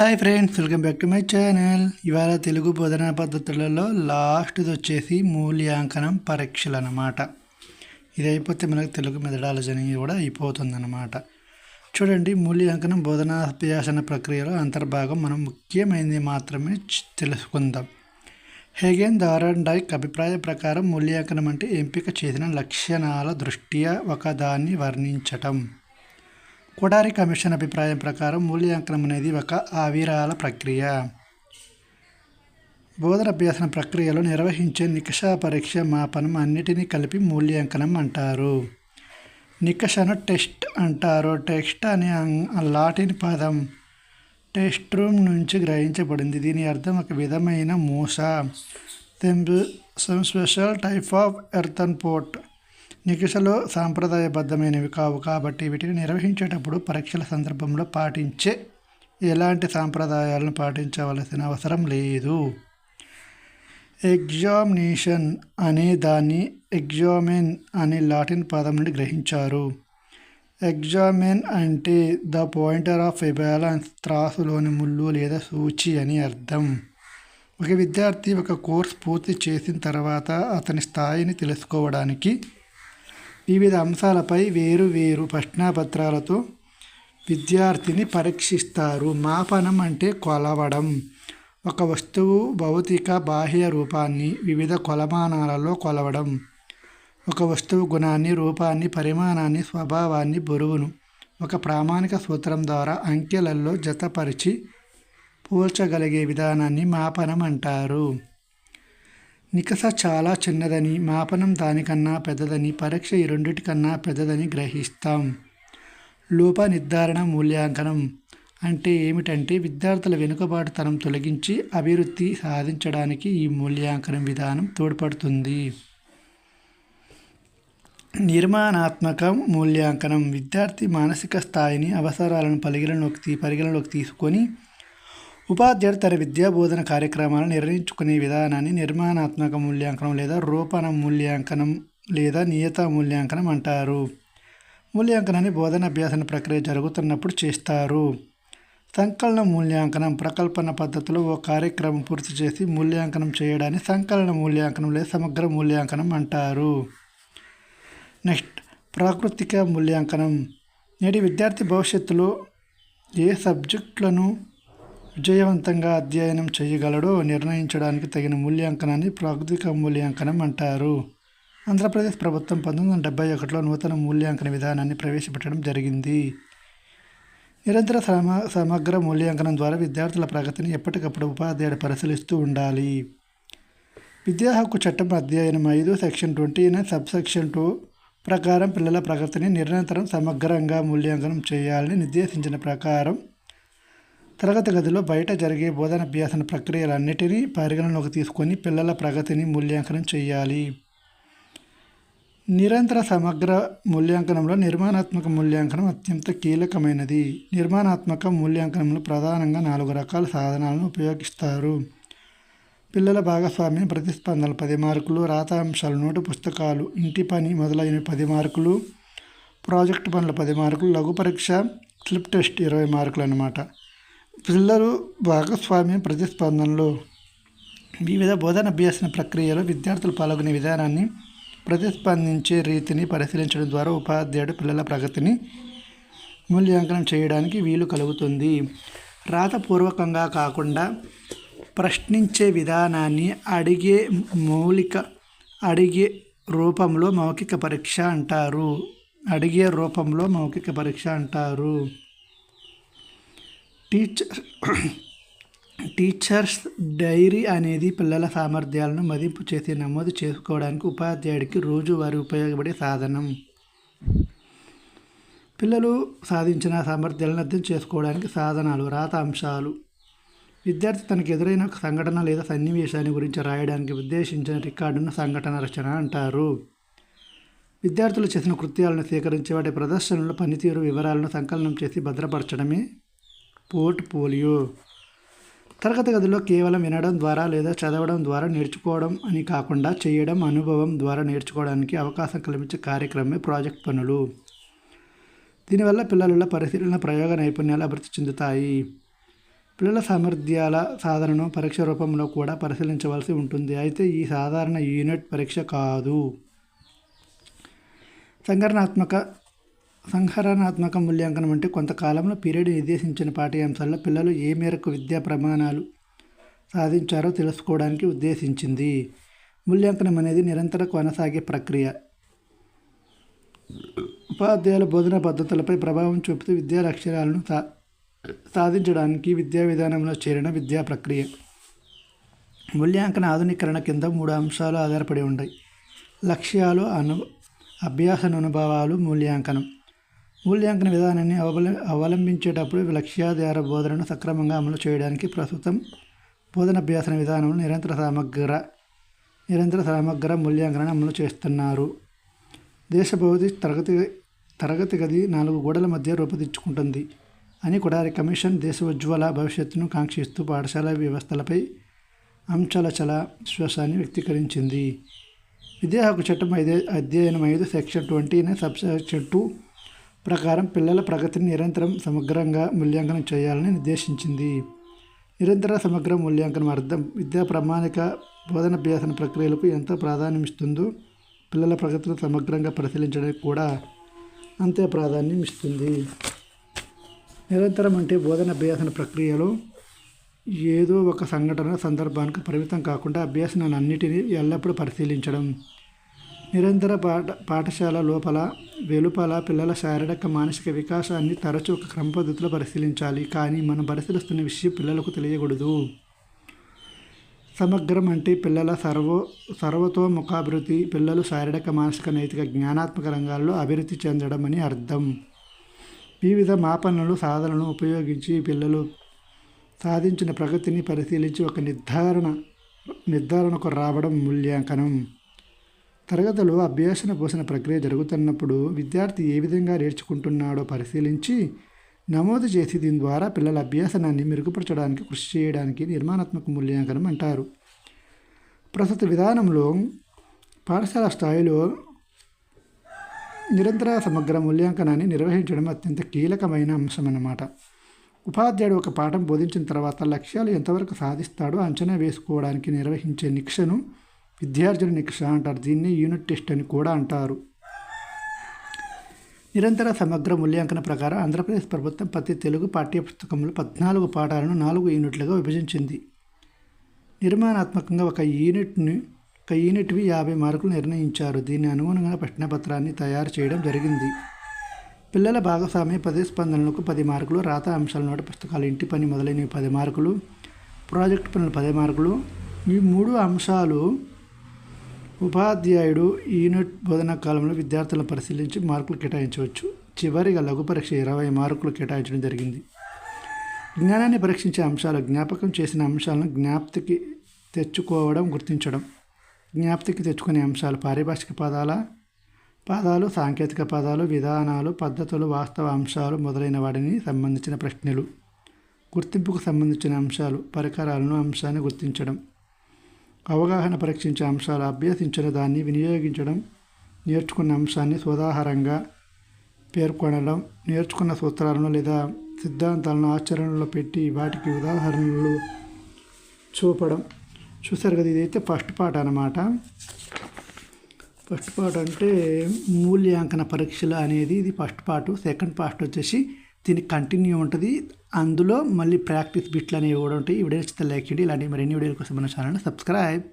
Hi friends welcome back to my channel ఇవాళ తెలుగు బోధనా పద్ధతులలో లాస్ట్ది వచ్చేసి మూల్యాంకనం పరీక్షలు అన్నమాట. ఇది అయిపోతే మనకు తెలుగు మెథడాలజీ కూడా అయిపోతుందన్నమాట. చూడండి మూల్యాంకనం బోధనా అభ్యాసన ప్రక్రియలో అంతర్భాగం మనం ముఖ్యమైనది మాత్రమే తెలుసుకుందాం. హెగెన్ దారన్ డైక్ అభిప్రాయం ప్రకారం మూల్యాంకనం అంటే ఎంపిక చేసిన లక్షణాల దృష్ట్యా ఒకదాన్ని వర్ణించటం. కొడారి కమిషన్ అభిప్రాయం ప్రకారం మూల్యాంకనం అనేది ఒక ఆవిరాల ప్రక్రియ. బోధన అభ్యాసన ప్రక్రియలో నిర్వహించే నికషా పరీక్ష మాపనం అన్నిటినీ కలిపి మూల్యాంకనం అంటారు. నికషను టెస్ట్ అంటారు. టెక్స్ట్ అనే లాటిన్ పదం టెస్ట్ రూమ్ నుంచి గ్రహించబడింది. దీని అర్థం ఒక విధమైన మూస. Some special type of earthen pot నికషలో సాంప్రదాయబద్ధమైనవి కావు కాబట్టి వీటిని నిర్వహించేటప్పుడు పరీక్షల సందర్భంలో పాటించే ఎలాంటి సాంప్రదాయాలను పాటించవలసిన అవసరం లేదు. ఎగ్జామినేషన్ అనే దాన్ని ఎగ్జామిన్ అనే లాటిన్ పదం నుండి గ్రహించారు. ఎగ్జామిన్ అంటే the pointer of a balance త్రాసులోని ముళ్ళు లేదా సూచి అని అర్థం. ఒక విద్యార్థి ఒక కోర్స్ పూర్తి చేసిన తర్వాత అతని స్థాయిని తెలుసుకోవడానికి వివిధ అంశాలపై వేరు వేరు ప్రశ్నాపత్రాలతో విద్యార్థిని పరీక్షిస్తారు. మాపనం అంటే కొలవడం. ఒక వస్తువు భౌతిక బాహ్య రూపాన్ని వివిధ కొలమానాలలో కొలవడం. ఒక వస్తువు గుణాన్ని రూపాన్ని పరిమాణాన్ని స్వభావాన్ని బరువును ఒక ప్రామాణిక సూత్రం ద్వారా అంకెలలో జతపరిచి పోల్చగలిగే విధానాన్ని మాపనం అంటారు. నికస చాలా చిన్నదని మాపనం దానికన్నా పెద్దదని పరీక్ష ఈ రెండిటికన్నా పెద్దదని గ్రహిస్తాం. లోప నిర్ధారణ మూల్యాంకనం అంటే ఏమిటంటే విద్యార్థుల వెనుకబాటుతనం తొలగించి అభివృద్ధి సాధించడానికి ఈ మూల్యాంకనం విధానం తోడ్పడుతుంది. నిర్మాణాత్మక మూల్యాంకనం విద్యార్థి మానసిక స్థాయిని అవసరాలను పరిగణలోకి తీ పరిగణలోకి తీసుకొని ఉపాధ్యాయుడు తన విద్యా బోధన కార్యక్రమాలను నిర్ణయించుకునే విధానాన్ని నిర్మాణాత్మక మూల్యాంకనం లేదా రూపణ మూల్యాంకనం లేదా నియత మూల్యాంకనం అంటారు. మూల్యాంకనాన్ని బోధన అభ్యాసన ప్రక్రియ జరుగుతున్నప్పుడు చేస్తారు. సంకలన మూల్యాంకనం ప్రకల్పన పద్ధతిలో ఓ కార్యక్రమం పూర్తి చేసి మూల్యాంకనం చేయడాన్ని సంకలన మూల్యాంకనం లేదా సమగ్ర మూల్యాంకనం అంటారు. నెక్స్ట్ ప్రాకృతిక మూల్యాంకనం. నేటి విద్యార్థి భవిష్యత్తులో ఏ సబ్జెక్టులను విజయవంతంగా అధ్యయనం చేయగలడో నిర్ణయించడానికి తగిన మూల్యాంకనాన్ని ప్రాకృతిక మూల్యాంకనం అంటారు. ఆంధ్రప్రదేశ్ ప్రభుత్వం పంతొమ్మిది వందల డెబ్బై ఒకటిలో నూతన మూల్యాంకన విధానాన్ని ప్రవేశపెట్టడం జరిగింది. నిరంతర సమ సమగ్ర మూల్యాంకనం ద్వారా విద్యార్థుల ప్రగతిని ఎప్పటికప్పుడు ఉపాధ్యాయుడు పరిశీలిస్తూ ఉండాలి. విద్యా హక్కు చట్టం అధ్యయనం ఐదు section twenty nine sub section two ప్రకారం పిల్లల ప్రగతిని నిరంతరం సమగ్రంగా మూల్యాంకనం చేయాలని నిర్దేశించిన ప్రకారం తరగతి గదిలో బయట జరిగే బోధన అభ్యాసన ప్రక్రియలన్నిటినీ పరిగణలోకి తీసుకొని పిల్లల ప్రగతిని మూల్యాంకనం చేయాలి. నిరంతర సమగ్ర మూల్యాంకనంలో నిర్మాణాత్మక మూల్యాంకనం అత్యంత కీలకమైనది. నిర్మాణాత్మక మూల్యాంకనంలో ప్రధానంగా నాలుగు రకాల సాధనాలను ఉపయోగిస్తారు. పిల్లల భాగస్వామ్యం ప్రతిస్పందనలు పది మార్కులు రాత అంశాలు నోటు పుస్తకాలు ఇంటి పని మొదలైనవి పది మార్కులు ప్రాజెక్ట్ పనులు పది మార్కులు లఘు పరీక్ష స్లిప్ టెస్ట్ ఇరవై మార్కులు అన్నమాట. పిల్లలు భాగస్వామ్యం ప్రతిస్పందనలు వివిధ బోధన అభ్యాసన ప్రక్రియలో విద్యార్థులు పాల్గొనే విధానాన్ని ప్రతిస్పందించే రీతిని పరిశీలించడం ద్వారా ఉపాధ్యాయుడు పిల్లల ప్రగతిని మూల్యాంకనం చేయడానికి వీలు కలుగుతుంది. రాతపూర్వకంగా కాకుండా ప్రశ్నించే విధానాన్ని అడిగే మౌలిక అడిగే రూపంలో మౌఖిక పరీక్ష అంటారు. అడిగే రూపంలో మౌఖిక పరీక్ష అంటారు. టీచర్ టీచర్స్ డైరీ అనేది పిల్లల సామర్థ్యాలను మదింపు చేసి నమోదు చేసుకోవడానికి ఉపాధ్యాయుడికి రోజువారీ ఉపయోగపడే సాధనం. పిల్లలు సాధించిన సామర్థ్యాలను అర్థం చేసుకోవడానికి సాధనాలు రాత అంశాలు. విద్యార్థి తనకు ఎదురైన ఒక సంఘటన లేదా సన్నివేశాన్ని గురించి రాయడానికి ఉద్దేశించిన రికార్డును సంఘటన రచన అంటారు. విద్యార్థులు చేసిన కృత్యాలను సేకరించి వాటి ప్రదర్శనలు పనితీరు వివరాలను సంకలనం చేసి భద్రపరచడమే పోర్ట్ఫోలియో తరగతి గదిలో కేవలం వినడం ద్వారా లేదా చదవడం ద్వారా నేర్చుకోవడం అని కాకుండా చేయడం అనుభవం ద్వారా నేర్చుకోవడానికి అవకాశం కల్పించే కార్యక్రమమే ప్రాజెక్ట్ పనులు. దీనివల్ల పిల్లలలో పరిశీలన ప్రయోగ నైపుణ్యాలు అభివృద్ధి చెందుతాయి. పిల్లల సామర్థ్యాల సాధనను పరీక్ష రూపంలో కూడా పరిశీలించవలసి ఉంటుంది. అయితే ఈ సాధారణ యూనిట్ పరీక్ష కాదు. సంఘటనాత్మక సంహరణాత్మక మూల్యాంకనం అంటే కొంతకాలంలో పీరియడ్ నిర్దేశించిన పాఠ్యాంశాల్లో పిల్లలు ఏ మేరకు విద్యా ప్రమాణాలు సాధించారో తెలుసుకోవడానికి ఉద్దేశించింది. మూల్యాంకనం అనేది నిరంతర కొనసాగే ప్రక్రియ. ఉపాధ్యాయుల బోధనా పద్ధతులపై ప్రభావం చూపుతూ విద్యా లక్ష్యాలను సా సాధించడానికి విద్యా విధానంలో చేరిన విద్యా ప్రక్రియ. మూల్యాంకన ఆధునీకరణ కింద మూడు అంశాలు ఆధారపడి ఉంటాయి. లక్ష్యాలు అను అభ్యాస అనుభవాలు మూల్యాంకనం. మూల్యాంకన విధానాన్ని అవల అవలంబించేటప్పుడు లక్ష్యాధార బోధనను సక్రమంగా అమలు చేయడానికి ప్రస్తుతం బోధనాభ్యాసన విధానంలో నిరంతర సమగ్ర నిరంతర సమగ్ర మూల్యాంకనాన్ని అమలు చేస్తున్నారు. దేశ భౌతిక తరగతి తరగతి గది నాలుగు గోడల మధ్య రూపుదిద్దుకుంటుంది అని కొడారి కమిషన్ దేశ ఉజ్వల భవిష్యత్తును కాంక్షిస్తూ పాఠశాల వ్యవస్థలపై అంచలచల విశ్వాసాన్ని వ్యక్తీకరించింది. విద్యా హక్కు చట్టం ఐదే అధ్యయనం ఐదు section twenty sub section two ప్రకారం పిల్లల ప్రగతిని నిరంతరం సమగ్రంగా మూల్యాంకనం చేయాలని నిర్దేశించింది. నిరంతర సమగ్ర మూల్యాంకనం అర్థం విద్యా ప్రామాణిక బోధనాభ్యాసన ప్రక్రియలకు ఎంత ప్రాధాన్యం ఇస్తుందో పిల్లల ప్రగతిని సమగ్రంగా పరిశీలించడానికి కూడా అంతే ప్రాధాన్యం ఇస్తుంది. నిరంతరం అంటే బోధన అభ్యాసన ప్రక్రియలో ఏదో ఒక సంఘటన సందర్భానికి పరిమితం కాకుండా అభ్యాసనాన్ని అన్నిటినీ ఎల్లప్పుడూ పరిశీలించడం. నిరంతర పాఠ పాఠశాల లోపల వెలుపల పిల్లల శారీరక మానసిక వికాసాన్ని తరచూ ఒక క్రమ పద్ధతిలో పరిశీలించాలి. కానీ మనం పరిశీలిస్తున్న విషయం పిల్లలకు తెలియకూడదు. సమగ్రం అంటే పిల్లల సర్వో సర్వతోముఖాభివృద్ధి పిల్లలు శారీరక మానసిక నైతిక జ్ఞానాత్మక రంగాల్లో అభివృద్ధి చెందడం అని అర్థం. వివిధ మాపనలు సాధనలను ఉపయోగించి పిల్లలు సాధించిన ప్రగతిని పరిశీలించి ఒక నిర్ధారణ నిర్ధారణకు రావడం మూల్యాంకనం. తరగతిలో అభ్యాసన పోషణ ప్రక్రియ జరుగుతున్నప్పుడు విద్యార్థి ఏ విధంగా నేర్చుకుంటున్నాడో పరిశీలించి నమోదు చేసి దీని ద్వారా పిల్లల అభ్యాసనాన్ని మెరుగుపరచడానికి కృషి చేయడానికి నిర్మాణాత్మక మూల్యాంకనం అంటారు. ప్రస్తుత విధానంలో పాఠశాల స్థాయిలో నిరంతర సమగ్ర మూల్యాంకనాన్ని నిర్వహించడం అత్యంత కీలకమైన అంశం అన్నమాట ఉపాధ్యాయుడు ఒక పాఠం బోధించిన తర్వాత లక్ష్యాలు ఎంతవరకు సాధిస్తాడో అంచనా వేసుకోవడానికి నిర్వహించే నిక్షను విద్యార్థుల నిక్ష అంటారు. దీన్ని యూనిట్ టెస్ట్ అని కూడా అంటారు. నిరంతర సమగ్ర మూల్యాంకన ప్రకారం ఆంధ్రప్రదేశ్ ప్రభుత్వం ప్రతి తెలుగు పాఠ్యపుస్తకంలో పద్నాలుగు పాఠాలను నాలుగు యూనిట్లుగా విభజించింది. నిర్మాణాత్మకంగా ఒక యూనిట్ని ఒక యూనిట్వి యాభై మార్కులు నిర్ణయించారు. దీని అనుగుణంగా ప్రశ్నపత్రాన్ని తయారు చేయడం జరిగింది. పిల్లల భాగస్వామ్య ప్రతిస్పందనలకు పది మార్కులు రాత అంశాల నోట పుస్తకాలు ఇంటి పని మొదలైనవి పది మార్కులు ప్రాజెక్ట్ పనులు పది మార్కులు. ఈ మూడు అంశాలు ఉపాధ్యాయుడు యూనిట్ బోధనా కాలంలో విద్యార్థులను పరిశీలించి మార్కులు కేటాయించవచ్చు. చివరిగా లఘు పరీక్ష ఇరవై మార్కులు కేటాయించడం జరిగింది. జ్ఞానాన్ని పరీక్షించే అంశాలు జ్ఞాపకం చేసిన అంశాలను జ్ఞాప్తికి తెచ్చుకోవడం గుర్తించడం. జ్ఞాప్తికి తెచ్చుకునే అంశాలు పారిభాషిక పదాల పదాలు సాంకేతిక పదాలు విధానాలు పద్ధతులు వాస్తవ అంశాలు మొదలైన వాటిని సంబంధించిన ప్రశ్నలు. గుర్తింపుకు సంబంధించిన అంశాలు పరికరాలను అంశాన్ని గుర్తించడం. అవగాహన పరీక్షించే అంశాలు అభ్యసించిన దాన్ని వినియోగించడం నేర్చుకున్న అంశాన్ని సోదాహారంగా పేర్కొనడం నేర్చుకున్న సూత్రాలను లేదా సిద్ధాంతాలను ఆచరణలో పెట్టి వాటికి ఉదాహరణలు చూపడం. చూసారు కదా ఇదైతే ఫస్ట్ పార్ట్ అనమాట ఫస్ట్ పార్ట్ అంటే మూల్యాంకన పరీక్షలు అనేది ఇది ఫస్ట్ పార్ట్ సెకండ్ పార్ట్ వచ్చేసి దీనికి కంటిన్యూ ఉంటుంది. అందులో మళ్ళీ ప్రాక్టీస్ బిట్లు అనేవి కూడా ఉంటాయి. ఈ వీడియో నచ్చితే లైక్ చేయండి. ఇలాంటి మరిన్ని వీడియోల కోసం మన ఛానల్ సబ్స్క్రైబ్